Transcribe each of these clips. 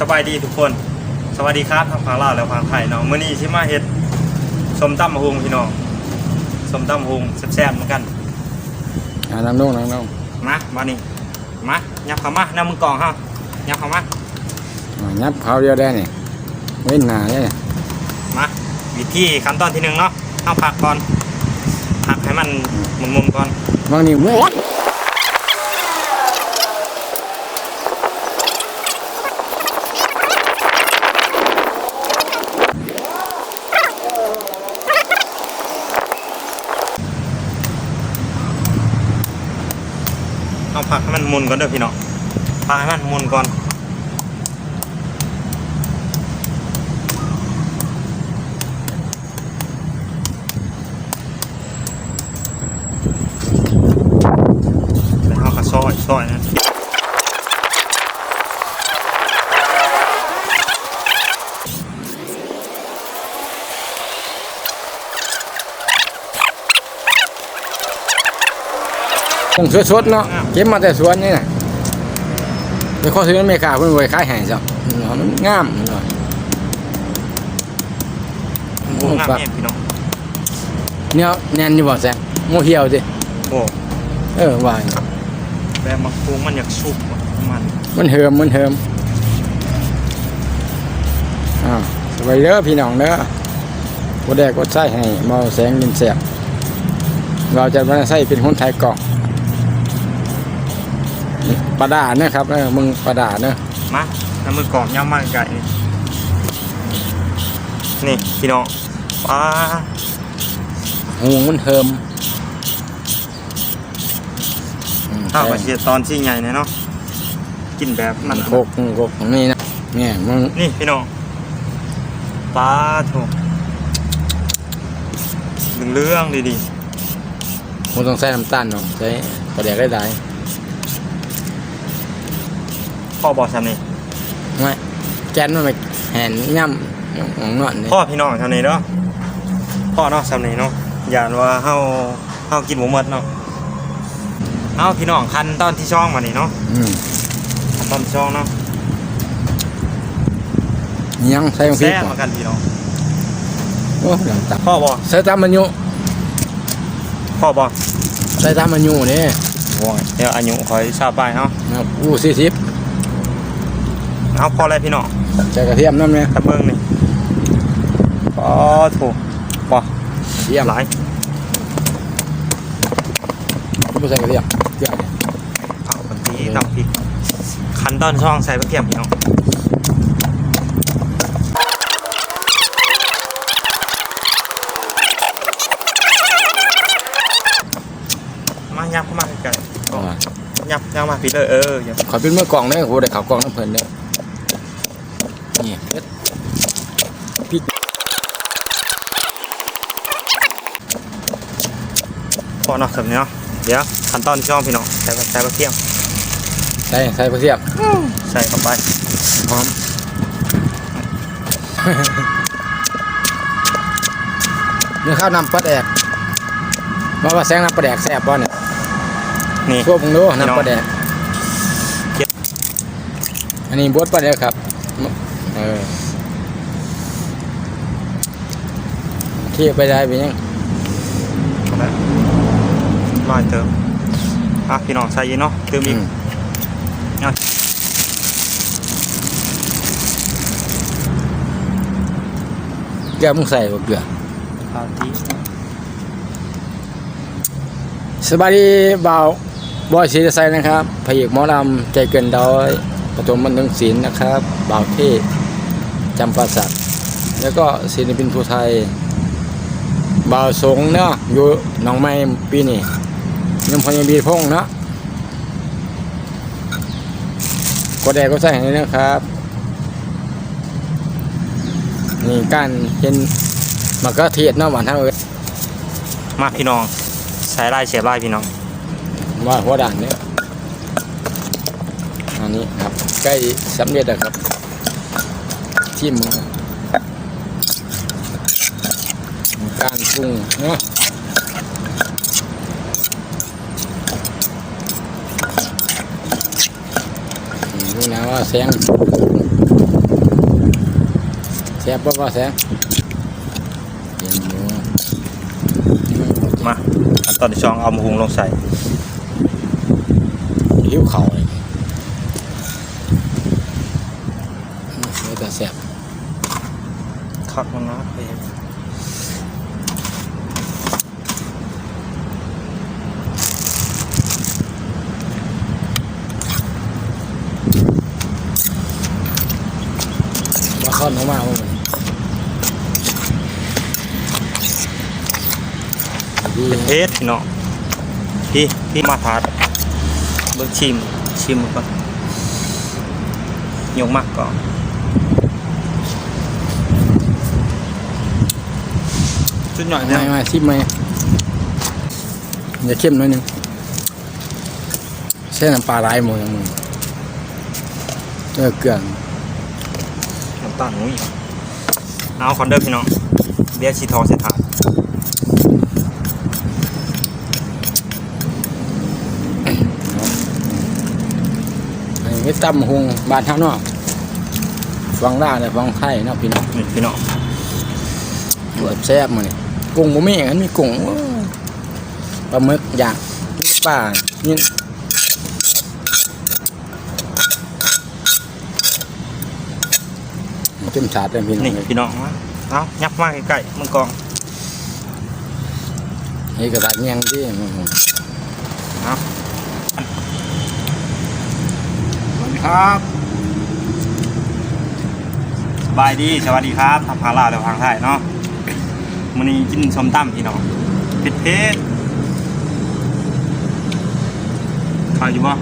สบายดีทุกคน สวัสดีครับทางฝั่งลาวและฝั่งไทยเนาะมื้อนี้สิมาเฮ็ดสมตำมะฮุงพี่น้องสมตำมะฮุงแซ่บๆเหมือนกันอ่าน้ำนุ่งน้ำนุ่งมามานี่มายับเข้ามาน้ำมึงกล่องเฮายับเข้ามาอ่ายับเขาเดียวได้นี่เว้นหนาเนี่ยมาวิธีขั้นตอนที่หนึ่งเนาะเอาผักก่อนผักให้มันมุนๆก่อนบางนี่เว้ เอาผักให้มันมุนก่อนเด้อพี่น้องผักให้มันมุนก่อนแล้วเอากระซอยซอยนะ ต้องสดๆเนาะเก็บมาแต่สวนนี่นะเดี๋ยวเขาซื้ออเมริกาเพิ่นไว้ขายให้จ้ะมันงามมันว่าโอ้งามแน่พี่น้องเนี่ยแน่นอยู่บ่แซงโมเหี่ยวสิโอ้เออว่าอยู่แบบมะกรูดมันอยากสุกว่ะมันมันเหิมมันเหิมอ่าวสวัสดีเด้อพี่น้องเด้อบ่ได้กดใส่ให้เมาแสงดินแสบเราจะมาใส่เป็นคนไทยเกาะนี่ ปลาดาเนะครับเออมึงปลาดาเนอะมาน้ำมือกรอบย่ำมันไก่นี่นี่พี่น้องปลาหูมันเหิมอืมข้าวกระเทียมตอนที่ใหญ่เนี่ยเนาะกินแบบมันโคกโคกนี่นะเนี่ยมันนี่พี่น้องปลาถูกดึงเรื่องดีมันต้องใส่น้ำตาลเนาะใส่ปลาแดกได้หลายๆ พ่อบอกทำนี่ไม่แกนมันไปแหนย่ำของนอนนี่พ่อพี่น้องทำนี่เนาะพ่อเนาะทำนี่เนาะอย่านว่าเฮาเฮากินหมูหมดเนาะเอาพี่น้องคันตอนที่ช่องมานี่เนาะอืมคันตอนที่ช่องเนาะยังใส่ลงพริกแซ่บก่อมานกันพี่น้องโอ้หลังตับพ่อบอกใส่ตามมันยุพ่อบอกใส่ตามมันยุนี่โอ้ยเดี๋ยวอายุคอยทราบไปเนาะนะครับอู้สี่สิบ เอาพออะไรพี่น้องใส่กระเทียมน้ำเนี่ยตะเบิ้งนี่ปอถูกปอเทียมหลายไม่ใส่กระเทียมเทียมเอาบางทีน้ำพริกคันตอนช่องใส่กระเทียมพี่น้องมายับเข้ามาใกล้ๆอ๋อยับยับมาพี่เลยเออยับขอเป็นเมื่อกล่องเนี่ยโหได้ข่าวกล่องน้ำเพลินเนี่ย นี่เฮ็ดพริกพอเนาะแบบนี้เนาะเดี๋ยวขั้นตอนช่องพี่น้องใส่ใส่กระเทียมใส่ใส่กระเทียมใส่เข้าไปหอมเนื้อข้าวนำปลาแดกมาว่าแซงน้ำปลาแดกแซ่บป่ะเนี่ยนี่พวกมึงดูน้ำปลาแดกเก็บอันนี้บดปลาแดกครับ เออเทียบไปได้เป็นยังลอยเติมอะพี่น้องใส่ยีเนาะเติมอีกอืมเอาเกลือมึงใส่บ่เกลือข้าวดีสบายดีบ่าวบอยศรีไซนะครับพระเอกหมอลำใจเกินดอยปฐมบันเทิงศิลป์นะครับบ่าวเทศ จำปาสักดิ์แล้วก็ศิลปินผู้ไทยบ่าวสงเนาะอยู่หนองไม้ปีนี้ยังพอยังบีพงษ์เนาะกดแดกก็ใส่ให้นะครับนี่การเห็นมะเขือเทศเนาะหวานเท่าเอ้ยมาพี่น้องใส่ลายเสียบลายพี่น้องว่าหัวด่านเนี่ยอันนี้ครับใกล้สำเร็จแล้วครับ ที่มือการปรุงเนาะอืมดูนะว่าแสงซ่บบ่บ่แซ่บเห็นอยู่มาอันตอนที่สองเอาหมูหุงลงใส่หิวเข่าเลยอืมแล้วก็แซ่บ คักมันนะเอ้ยว่าข้อนออกมาบ่มันดีเป็นเพชรพี่น้องพี่พี่มาทาดเบิ่งชิมชิมมันก่อนยกมากก่อน จุดหน่อยมานะมาชิมไหมอย่าเข้มหน่อยหนึงใช่น้ำปลาไหลายหมดยังมึงเออเกลือน้ำตาลนุ้ยเอาคอนเดอร์พี่น้องเดี๋ยวชีทอใส่ถาดอันนี้ตำหงบ้านเท่าเนาะฟังล่าเลยฟังไทยเนาะพี่น้องนี่พี่น้องแบบแซ่บมาเนี่ย กุ้งบ่มีอันมีกุ้งโอ้ยปลาหมึกย่างมีปลานี่เต็มถาดเลยพี่น้องนี่เลยพี่น้องมาเอายับมากใกล้ๆมึงกองนี่กระดาษเงียงที่เอาสวัสดีครับสบายดี สวัสดีครับทำพาลาเดี๋ยวทางไทยเนาะ มันนี้กินส้มตำพี่น้องเผ็ดเผ็ดข้าวอยู่บ่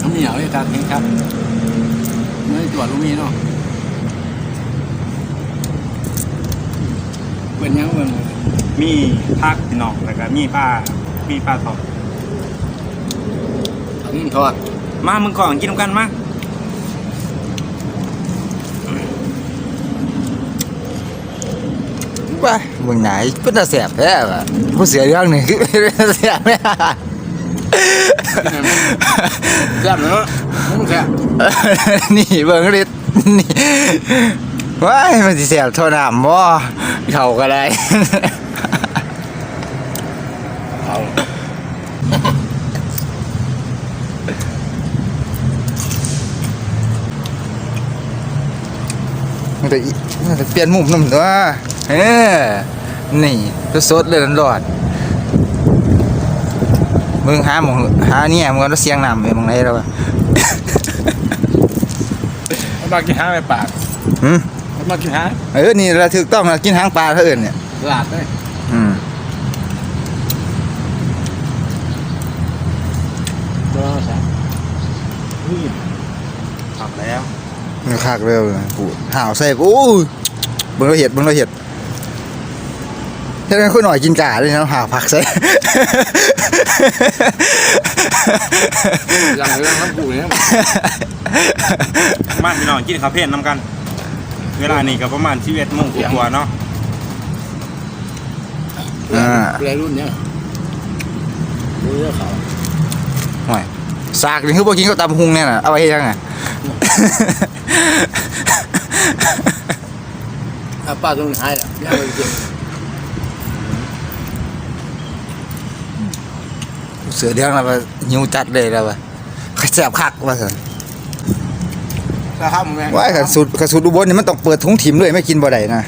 น้ำเหนียวนี่ครับนี่ครับไม่ได้ตรวจลูกมีเนาะเป็นยังเป็นมีผักพี่น้องแล้วก็มีปลามีปลาทอดอันนี้ทอดมามึงก่อนกินนำกันมา ว่าเมืองไหนเป็นตาแสบแท้ว่ะผู้เสียเรื่องหนึ่งคือเป็นตาแสบเนี่ยแซ่บเนาะมันแซ่บนี่เบิ่งฤทธิ์นี่ว้ายมันสิแสบเท่าน้ำบ่เขาก็ได้เอามันจะอีมันจะเปลี่ยนมุมน้ำตัว เออ นี่สดๆเลยร้อนๆมึงหาหมองหาเนี่ยมึงเอาเสียงน้ำไปหมองไหนแล้ววะเอามากินหางไปปากหืมเอามากินหางเออ นี่เราถูกต้องเรากินหางปลาเท่าอื่นเนี่ยลาดเลยอืมตัวแซ่บนี่ทำแล้วมันคักเร็วเลยปูห่าวใส่โอ้ยเบิ่งเราเห็ดเบิ่งเราเห็ด เฮ็ดให้คนหน่อยกินกาเลยนะห่าวผักใส่หลังเรื่องน้ำปูเนี่ยมาพี่น้องกินข้าวเพลนนำกัน เวลานี้ก็ประมาณชีวิตโมงกว่าๆเนาะอ่าเปลรุ่นเนี่ยรู้เรื่องเขาห่วยสากนี่คือบ่กินกับตำหุงเนี่ยน่ะเอาไว้เฮ็ดยังไงอะป้าต้องหายอะย่าไปกิน เสือเดืองแล้วว่าหิวจัดเลยแล้วว่าขแสบคักว่าซั่นถ้าข้ามแม่ว้ายคันสุดคันสุดอุบลนี่มันต้องเปิดถุงถิ่มเลยไม่กินบ่ได้นะ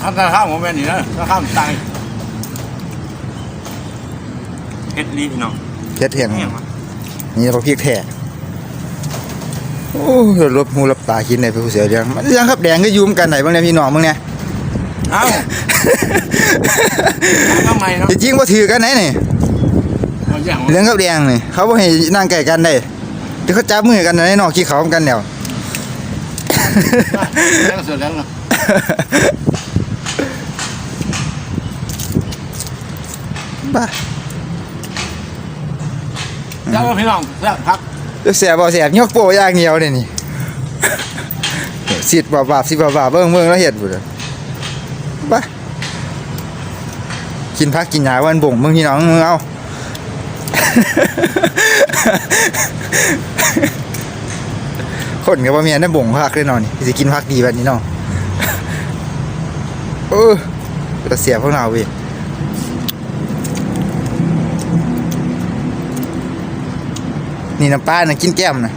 ถ้าถ้าข้ามของแม่นี่นะถ้าข้ามตายเผ็ดลีพี่น้องเฮ็ดเพียงเนี่ยมานี่พอพริกแท้โอ้ยรบหูรับตากินได้ไปผู้เสือเดืองมันยังครับแดงก็ยุ่มกันไหนบ้างเนี่ยพี่น้องมึงเนี่ย เอ้าทำไมเนาะจริงๆบ่ถือกันไหนนี่เอาอย่างเรื่องกับแดงนี่เขาบ่ให้นั่งใกล้กันได้เดี๋ยวเขาจับมือกันในนอกขี้เขากันแล้วแล้วเสร็จแล้วเนาะบ้าแล้วพี่น้องแล้วพักเดี๋ยวเสียบ่เสียยกโปอย่างเดียวเลยนี่สิดบ่บาบสิบ่บาบเบิ่งเบิ่งแล้วเฮ็ดบ่เด้อบ้า กินผักกินหญ้าวันบ่งมึงพี่น้องมึงเอาคนกับว่าเมียได้บ่งพักได้นอนนี่สิกินพักดีแบบนี้เนาะเออจะเสียพวกเราเว้ยนี่น้ำปลาน่ะกินแก้มนะ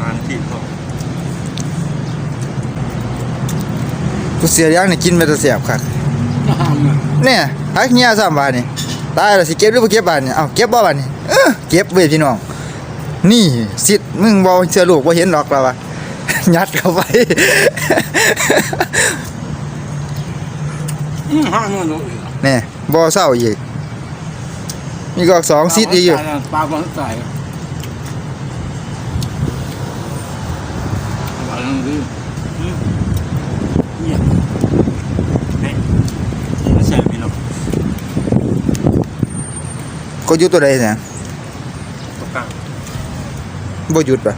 งานที่พ่อ กูเสียอย่างนี่กินไปจะเสียบคักห้ามอะเนี่ยพักเงี้ยสามบาทนี่ตายแล้วสิเก็บหรือบ่เก็บบาทนี่เอาเก็บบ่บาทนี่เออเก็บเว้ยพี่น้อง นี่สิทธิ์มึงบ่เชื่อลูกบ่เห็นหรอกแล้ววะยัดเข้าไปอืมห้ามมันเลยแนี่บ่เศร้าอีกมีก็สองซิดอีกอยู่ปลาบอลใส่ปลาลังดื้อเนี่ย นี่ไม่ใช่พี่น้อง ก็หยุดตัวใดเนี่ยตกกลางบ่หยุดป่ะ